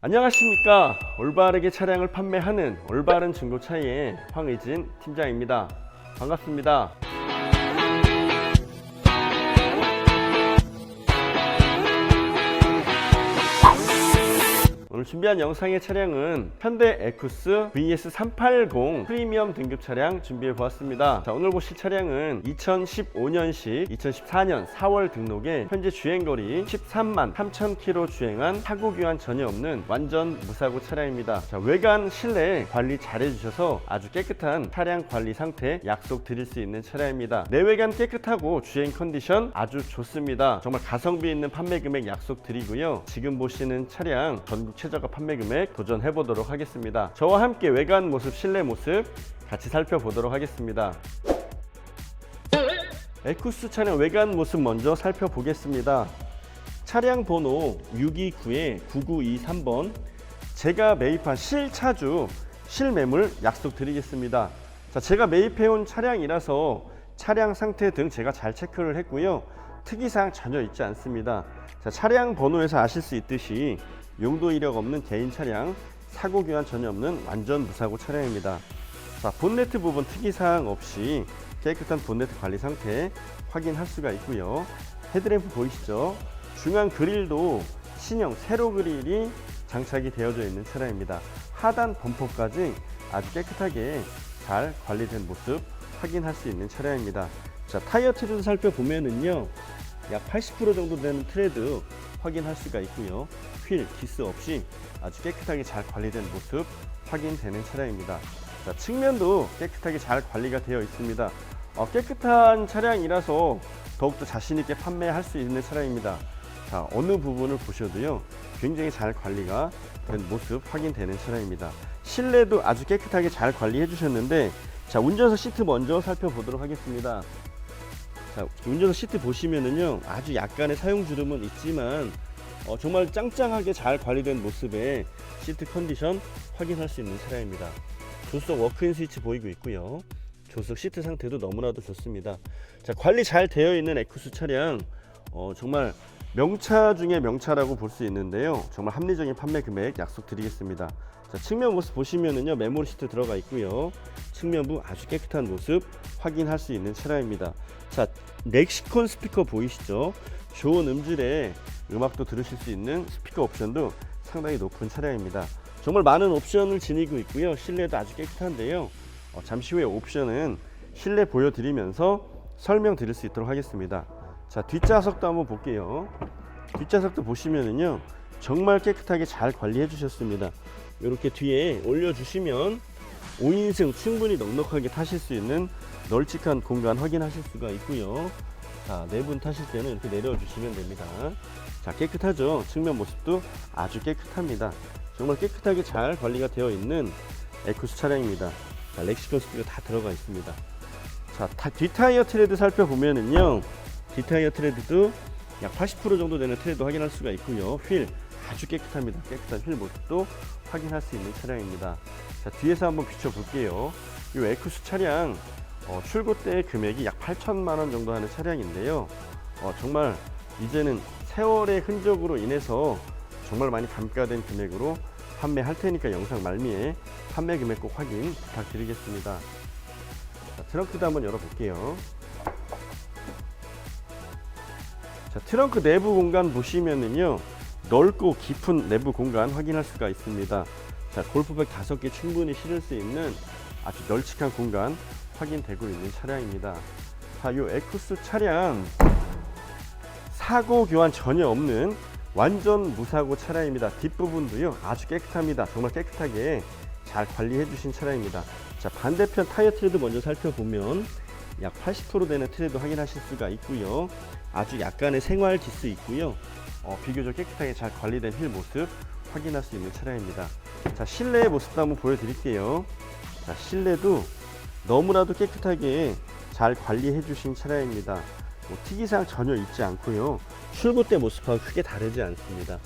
안녕하십니까. 올바르게 차량을 판매하는 올바른 중고차의 황의진 팀장입니다. 반갑습니다 오늘 준비한 영상의 차량은 현대 에쿠스 VS380 프리미엄 등급 차량 준비해 보았습니다. 자, 오늘 보실 차량은 2015년식 2014년 4월 등록에 현재 주행거리 13만 3천 킬로 주행한 사고 교환 전혀 없는 완전 무사고 차량입니다. 자, 외관 실내 관리 잘 해주셔서 아주 깨끗한 차량 관리 상태 약속 드릴 수 있는 차량입니다. 내외관 깨끗하고 주행 컨디션 아주 좋습니다. 정말 가성비 있는 판매 금액 약속 드리고요. 지금 보시는 차량 전국 최 저가 판매 금액 도전해 보도록 하겠습니다. 저와 함께 외관 모습, 실내 모습 같이 살펴보도록 하겠습니다. 에쿠스 차량 외관 모습 먼저 살펴보겠습니다. 차량 번호 629에 9923번 제가 매입한 실차주 실매물 약속 드리겠습니다. 자, 제가 매입해온 차량이라서 차량 상태 등 제가 잘 체크를 했고요. 특이사항 전혀 있지 않습니다. 자, 차량 번호에서 아실 수 있듯이 용도 이력 없는 개인 차량, 사고 교환 전혀 없는 완전 무사고 차량입니다. 자, 본네트 부분 특이사항 없이 깨끗한 본네트 관리 상태 확인할 수가 있고요. 헤드램프 보이시죠? 중앙 그릴도 신형 세로 그릴이 장착이 되어져 있는 차량입니다. 하단 범퍼까지 아주 깨끗하게 잘 관리된 모습 확인할 수 있는 차량입니다. 자, 타이어 트레드 살펴보면은요. 약 80% 정도 되는 트레드 확인할 수가 있고요. 휠, 기스 없이 아주 깨끗하게 잘 관리된 모습 확인되는 차량입니다. 자, 측면도 깨끗하게 잘 관리가 되어 있습니다. 어, 깨끗한 차량이라서 더욱더 자신있게 판매할 수 있는 차량입니다. 자, 어느 부분을 보셔도요, 굉장히 잘 관리가 된 모습 확인되는 차량입니다. 실내도 아주 깨끗하게 잘 관리해 주셨는데, 자, 운전석 시트 먼저 살펴보도록 하겠습니다. 자, 운전석 시트 보시면은요, 아주 약간의 사용 주름은 있지만, 어, 정말 짱짱하게 잘 관리된 모습의 시트 컨디션 확인할 수 있는 차량입니다. 조수석 워크인 스위치 보이고 있고요. 조수석 시트 상태도 너무나도 좋습니다. 자, 관리 잘 되어 있는 에쿠스 차량, 어, 정말 명차 중에 명차라고 볼 수 있는데요. 정말 합리적인 판매 금액 약속드리겠습니다. 자, 측면 모습 보시면은요, 메모리 시트 들어가 있고요. 측면부 아주 깨끗한 모습 확인할 수 있는 차량입니다. 자, 넥시콘 스피커 보이시죠? 좋은 음질의 음악도 들으실 수 있는 스피커 옵션도 상당히 높은 차량입니다. 정말 많은 옵션을 지니고 있고요. 실내도 아주 깨끗한데요. 어, 잠시 후에 옵션은 실내 보여드리면서 설명드릴 수 있도록 하겠습니다. 자, 뒷좌석도 한번 볼게요. 뒷좌석도 보시면은요, 정말 깨끗하게 잘 관리해 주셨습니다. 이렇게 뒤에 올려 주시면 5인승 충분히 넉넉하게 타실 수 있는 널찍한 공간 확인하실 수가 있고요. 자, 네 분 타실 때는 이렇게 내려 주시면 됩니다. 자, 깨끗하죠? 측면 모습도 아주 깨끗합니다. 정말 깨끗하게 잘 관리가 되어 있는 에쿠스 차량입니다. 자, 렉시콘 스피커 다 들어가 있습니다. 자, 타, 뒷타이어 트레드 살펴보면은요, 뒷타이어 트레드도 약 80% 정도 되는 트레드 확인할 수가 있고요. 휠 아주 깨끗합니다. 깨끗한 휠 모습도 확인할 수 있는 차량입니다. 자, 뒤에서 한번 비춰볼게요. 이 에쿠스 차량 어, 출고 때 금액이 약 8천만 원 정도 하는 차량인데요. 어, 정말 이제는 세월의 흔적으로 인해서 정말 많이 감가된 금액으로 판매할 테니까 영상 말미에 판매 금액 꼭 확인 부탁드리겠습니다. 자, 트렁크도 한번 열어볼게요. 자, 트렁크 내부 공간 보시면은요, 넓고 깊은 내부 공간 확인할 수가 있습니다. 자, 골프백 5개 충분히 실을 수 있는 아주 널찍한 공간 확인되고 있는 차량입니다. 자, 요 에쿠스 차량 사고 교환 전혀 없는 완전 무사고 차량입니다. 뒷부분도요 아주 깨끗합니다. 정말 깨끗하게 잘 관리해 주신 차량입니다. 자 반대편 타이어 트레드 먼저 살펴보면 약 80% 되는 트레드 확인하실 수가 있고요. 아주 약간의 생활 기스 있고요. 어, 비교적 깨끗하게 잘 관리된 휠 모습 확인할 수 있는 차량입니다. 자 실내의 모습도 한번 보여드릴게요. 자 실내도 너무나도 깨끗하게 잘 관리해 주신 차량입니다. 뭐 특이사항 전혀 있지 않고요. 출고 때 모습하고 크게 다르지 않습니다.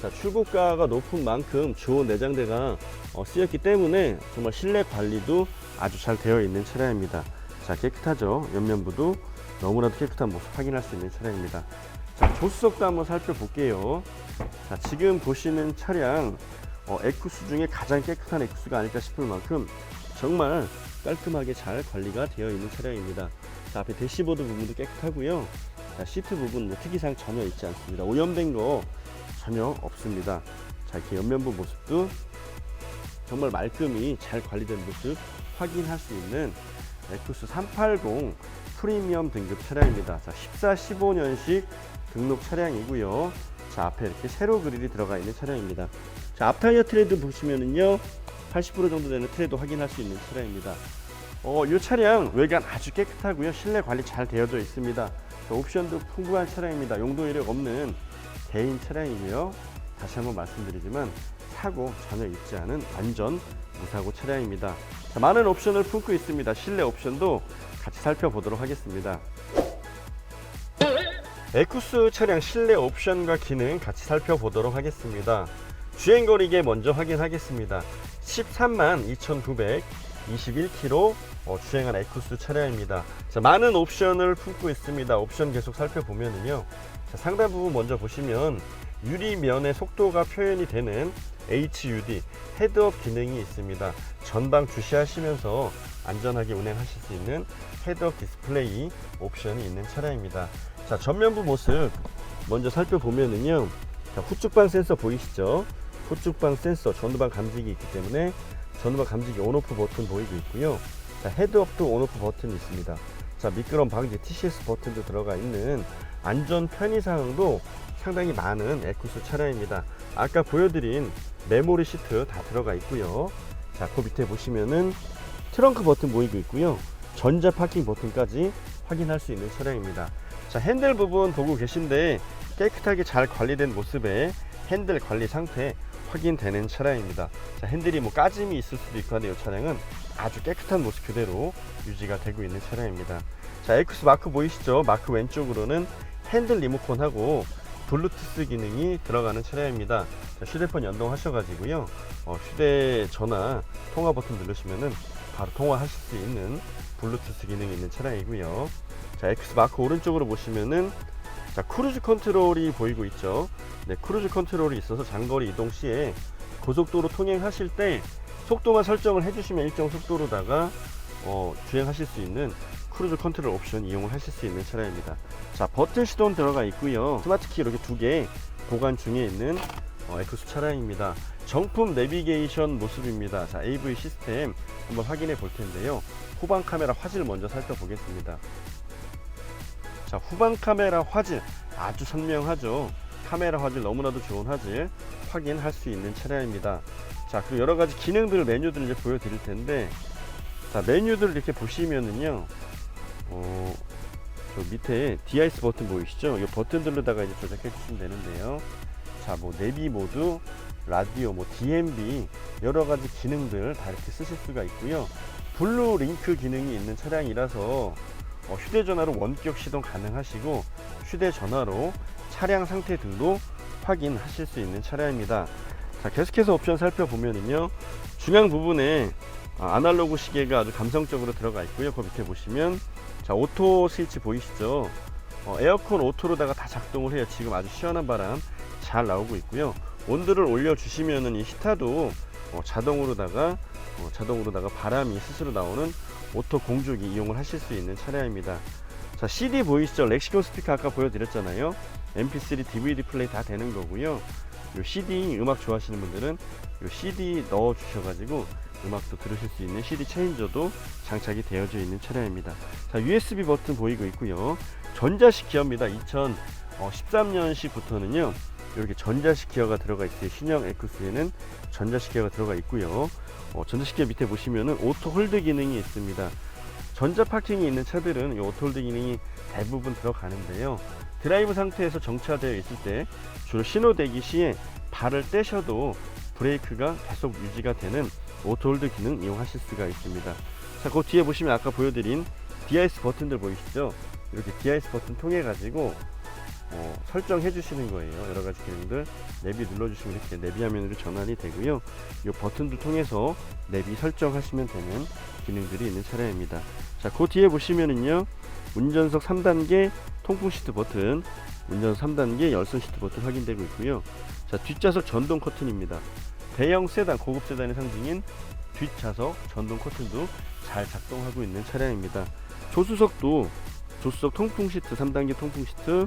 자, 출고가가 높은 만큼 좋은 내장대가 어, 쓰였기 때문에 정말 실내 관리도 아주 잘 되어 있는 차량입니다. 자, 깨끗하죠? 옆면부도 너무나도 깨끗한 모습 확인할 수 있는 차량입니다. 자, 조수석도 한번 살펴볼게요. 자, 지금 보시는 차량 어, 에쿠스 중에 가장 깨끗한 에쿠스가 아닐까 싶을 만큼 정말 깔끔하게 잘 관리가 되어 있는 차량입니다. 자, 앞에 대시보드 부분도 깨끗하고요. 자, 시트 부분 뭐 특이사항 전혀 있지 않습니다. 오염된 거 전혀 없습니다. 자, 이렇게 옆면부 모습도 정말 말끔히 잘 관리된 모습 확인할 수 있는 에쿠스 380 프리미엄 등급 차량입니다. 자, 14, 15년식 등록 차량이고요. 자, 앞에 이렇게 세로 그릴이 들어가 있는 차량입니다. 자, 앞 타이어 트레드 보시면은요. 80% 정도 되는 트레드 확인할 수 있는 차량입니다. 어, 이 차량 외관 아주 깨끗하고요. 실내 관리 잘 되어져 있습니다. 자, 옵션도 풍부한 차량입니다. 용도 이력 없는 개인 차량이고요. 다시 한번 말씀드리지만 사고 전혀 있지 않은 완전 무사고 차량입니다. 자, 많은 옵션을 품고 있습니다. 실내 옵션도 같이 살펴보도록 하겠습니다. 에쿠스 차량 실내 옵션과 기능 같이 살펴보도록 하겠습니다. 주행거리계 먼저 확인하겠습니다. 13만 2,921km 어, 주행한 에쿠스 차량입니다. 자, 많은 옵션을 품고 있습니다. 옵션 계속 살펴보면은요. 자, 상단 부분 먼저 보시면 유리면의 속도가 표현이 되는 HUD 헤드업 기능이 있습니다. 전방 주시하시면서 안전하게 운행하실 수 있는 헤드업 디스플레이 옵션이 있는 차량입니다. 자, 전면부 모습 먼저 살펴보면은요. 자, 후측방 센서 보이시죠? 후측방 센서 전후방 감지기 있기 때문에 전후방 감지기 온오프 버튼 보이고 있고요. 자, 헤드업도 온오프 버튼이 있습니다. 자, 미끄럼 방지 TCS 버튼도 들어가 있는 안전 편의 사항도 상당히 많은 에쿠스 차량입니다. 아까 보여드린 메모리 시트 다 들어가 있고요. 자, 그 밑에 보시면은 트렁크 버튼 보이고 있고요. 전자 파킹 버튼까지 확인할 수 있는 차량입니다. 자, 핸들 부분 보고 계신데 깨끗하게 잘 관리된 모습에 핸들 관리 상태 확인되는 차량입니다. 자, 핸들이 뭐 까짐이 있을 수도 있고 이 차량은 아주 깨끗한 모습 그대로 유지가 되고 있는 차량입니다. 자, 에쿠스 마크 보이시죠? 마크 왼쪽으로는 핸들 리모컨하고 블루투스 기능이 들어가는 차량입니다. 자, 휴대폰 연동하셔가지고요. 어, 휴대전화 통화 버튼 누르시면은 바로 통화하실 수 있는 블루투스 기능이 있는 차량이고요. 자, X 마크 오른쪽으로 보시면은 자, 크루즈 컨트롤이 보이고 있죠. 네, 크루즈 컨트롤이 있어서 장거리 이동 시에 고속도로 통행하실 때 속도만 설정을 해주시면 일정 속도로다가 어, 주행하실 수 있는 크루즈 컨트롤 옵션 이용을 하실 수 있는 차량입니다. 자, 버튼 시동 들어가 있고요. 스마트 키 이렇게 두 개 보관 중에 있는 어, 에크스 차량입니다. 정품 내비게이션 모습입니다. 자, AV 시스템 한번 확인해 볼 텐데요. 후방 카메라 화질 먼저 살펴보겠습니다. 자, 후방 카메라 화질 아주 선명하죠. 카메라 화질 너무나도 좋은 화질 확인할 수 있는 차량입니다. 자, 그리고 여러 가지 기능들 메뉴들을 이제 보여드릴 텐데, 자, 메뉴들 이렇게 보시면은요, 어, 저 밑에 디아이스 버튼 보이시죠? 이 버튼들로다가 이제 조작해 주시면 되는데요. 자, 뭐 내비 모드, 라디오, 뭐 DMB 여러 가지 기능들 다 이렇게 쓰실 수가 있고요. 블루 링크 기능이 있는 차량이라서 어, 휴대전화로 원격 시동 가능하시고 휴대전화로 차량 상태 등도 확인하실 수 있는 차량입니다. 자, 계속해서 옵션 살펴보면은요. 중앙 부분에 아, 아날로그 시계가 아주 감성적으로 들어가 있고요. 그 밑에 보시면 자, 오토 스위치 보이시죠? 어, 에어컨 오토로다가 다 작동을 해요. 지금 아주 시원한 바람 잘 나오고 있고요. 온도를 올려주시면은 이 히타도 어, 자동으로다가 어, 자동으로다가 바람이 스스로 나오는 오토 공조기 이용을 하실 수 있는 차량입니다. 자, CD 보이시죠? 렉시콘 스피커 아까 보여드렸잖아요. MP3, DVD 플레이 다 되는 거고요. 요 CD 음악 좋아하시는 분들은 요 CD 넣어 주셔가지고 음악도 들으실 수 있는 CD 체인저도 장착이 되어져 있는 차량입니다. 자, USB 버튼 보이고 있고요. 전자식 기어입니다. 2013년식부터는요. 이렇게 전자식 기어가 들어가 있어요. 신형 에쿠스에는 전자식 기어가 들어가 있고요. 어, 전자식 기어 밑에 보시면은 오토 홀드 기능이 있습니다. 전자 파킹이 있는 차들은 이 오토 홀드 기능이 대부분 들어가는데요. 드라이브 상태에서 정차되어 있을 때 주로 신호 대기 시에 발을 떼셔도 브레이크가 계속 유지가 되는 오토 홀드 기능 이용하실 수가 있습니다. 자, 그 뒤에 보시면 아까 보여드린 디아이스 버튼들 보이시죠? 이렇게 디아이스 버튼 통해 가지고 어, 설정해 주시는 거예요. 여러 가지 기능들 내비 눌러주시면 이렇게 내비 화면으로 전환이 되고요. 이 버튼들 통해서 내비 설정하시면 되는 기능들이 있는 차량입니다. 자, 그 뒤에 보시면은요, 운전석 3단계 통풍 시트 버튼 운전석 3단계 열선 시트 버튼 확인되고 있고요. 자 뒷좌석 전동 커튼입니다. 대형 세단 고급 세단의 상징인 뒷좌석 전동 커튼도 잘 작동하고 있는 차량입니다. 조수석도 조수석 통풍 시트 3단계 통풍 시트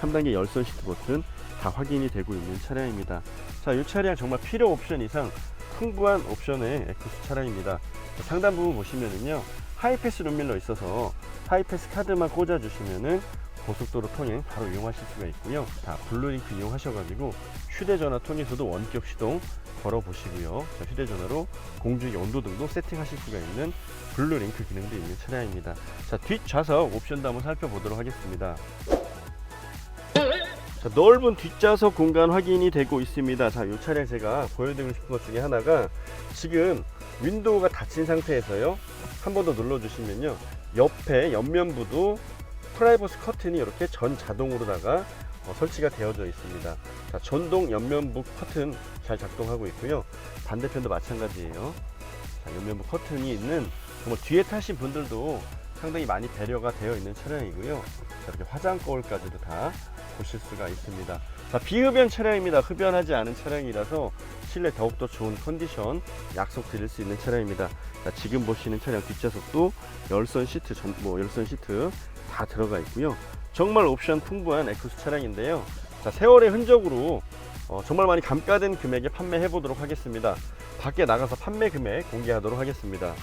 3단계 열선 시트 버튼 다 확인이 되고 있는 차량입니다. 자, 이 차량 정말 필요 옵션 이상 풍부한 옵션의 에쿠스 차량입니다. 자, 상단 부분 보시면은요 하이패스 룸밀러 있어서 하이패스 카드만 꽂아주시면은 고속도로 통행 바로 이용하실 수가 있고요. 자, 블루링크 이용하셔가지고 휴대전화 통해서도 원격 시동 걸어 보시고요. 자, 휴대전화로 공중의 온도 등도 세팅하실 수가 있는 블루링크 기능도 있는 차량입니다. 자, 뒷좌석 옵션도 한번 살펴보도록 하겠습니다. 자, 넓은 뒷좌석 공간 확인이 되고 있습니다. 자, 이 차량 제가 보여드리고 싶은 것 중에 하나가 지금 윈도우가 닫힌 상태에서요. 한 번 더 눌러주시면요. 옆에 옆면부도 프라이버시 커튼이 이렇게 전 자동으로다가 어, 설치가 되어져 있습니다. 자, 전동 옆면부 커튼 잘 작동하고 있고요. 반대편도 마찬가지예요. 자, 옆면부 커튼이 있는 정말 뒤에 타신 분들도 상당히 많이 배려가 되어 있는 차량이고요. 자, 이렇게 화장 거울까지도 다 보실 수가 있습니다. 자, 비흡연 차량입니다. 흡연하지 않은 차량이라서 실내 더욱더 좋은 컨디션 약속 드릴 수 있는 차량입니다. 자, 지금 보시는 차량 뒷좌석도 열선 시트, 전, 뭐 열선 시트 다 들어가 있고요. 정말 옵션 풍부한 에쿠스 차량인데요. 자, 세월의 흔적으로 어, 정말 많이 감가된 금액에 판매해 보도록 하겠습니다. 밖에 나가서 판매 금액 공개하도록 하겠습니다.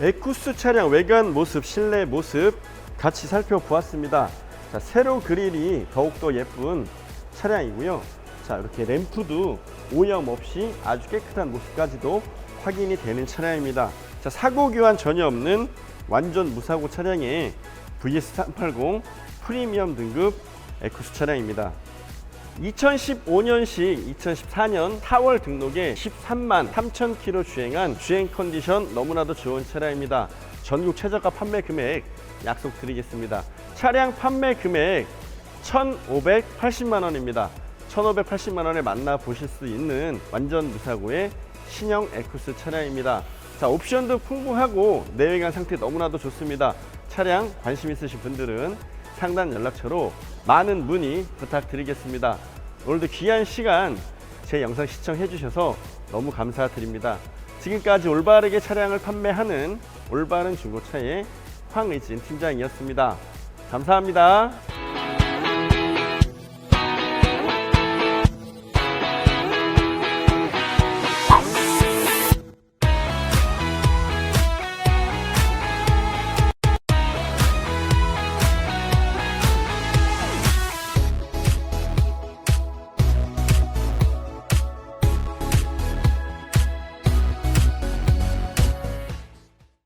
에쿠스 차량 외관 모습, 실내 모습 같이 살펴보았습니다. 자, 세로 그릴이 더욱더 예쁜 차량이고요. 자, 이렇게 램프도 오염 없이 아주 깨끗한 모습까지도 확인이 되는 차량입니다. 자, 사고 교환 전혀 없는 완전 무사고 차량의 VS380 프리미엄 등급 에쿠스 차량입니다. 2015년식 2014년 4월 등록에 13만 3천 킬로 주행한 주행 컨디션 너무나도 좋은 차량입니다. 전국 최저가 판매 금액 약속 드리겠습니다. 차량 판매 금액 1,580만 원입니다. 1,580만 원에 만나 보실 수 있는 완전 무사고의 신형 에쿠스 차량입니다. 자, 옵션도 풍부하고 내외관 상태 너무나도 좋습니다. 차량 관심 있으신 분들은 상단 연락처로 많은 문의 부탁드리겠습니다. 오늘도 귀한 시간 제 영상 시청해 주셔서 너무 감사드립니다. 지금까지 올바르게 차량을 판매하는 올바른 중고차의 황의진 팀장이었습니다. 감사합니다.